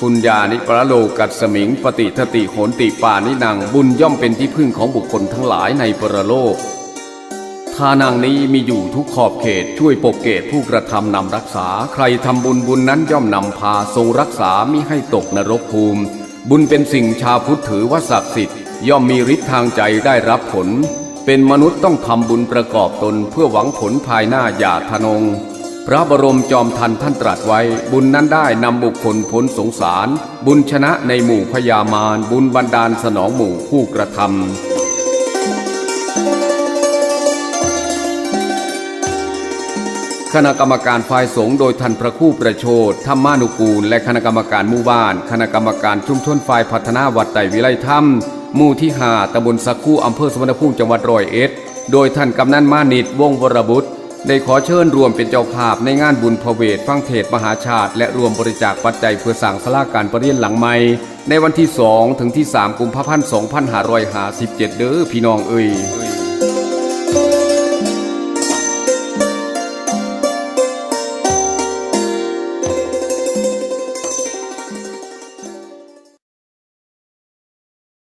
ปุญญานิปรโลกัสมิง ปฏิทติโหนติปานินังบุญย่อมเป็นที่พึ่งของบุคคลทั้งหลายในปรโลกทานางนี้มีอยู่ทุกขอบเขตช่วยปกเกตผู้กระทำนำรักษา ใครทำบุญบุญนั้นย่อมนำพาทรงรักษามิให้ตกนรกภูมิ บุญเป็นสิ่งชาวพุทธถือว่าศักดิ์สิทธิ์ย่อมมีฤทธิ์ทางใจได้รับผล เป็นมนุษย์ต้องทำบุญประกอบตนเพื่อหวังผลภายหน้าอย่าทะนง พระบรมจอมทันท่านตรัสไว้ บุญนั้นได้นำบุคคลพ้นสงสาร บุญชนะในหมู่พญามารบุญบันดาลสนองหมู่ผู้กระทำคณะกรรมการฝ่ายสงฆ์โดยท่านพระคู่ประโชดธรรมานุกูล และคณะกรรมการหมู่บ้าน คณะกรรมการชุมชนฝ่ายพัฒนาวัดไต่วิไลธรรมหมู่ที่ห้าตำบลสักคู่อำเภอสมรภูมิจังหวัดร้อยเอ็ด โดยท่านกำนันมานิดวงวรบุตร ได้ขอเชิญรวมเป็นเจ้าภาพในงานบุญพเวทฟังเทศมหาชาติ และรวมบริจาคปัจจัยเพื่อสร้างสลาการประเรียนหลังใหม่ ในวันที่ 2 ถึงที่ 3 กุมภาพันธ์ 2557 เด้อพี่น้องเอ่ย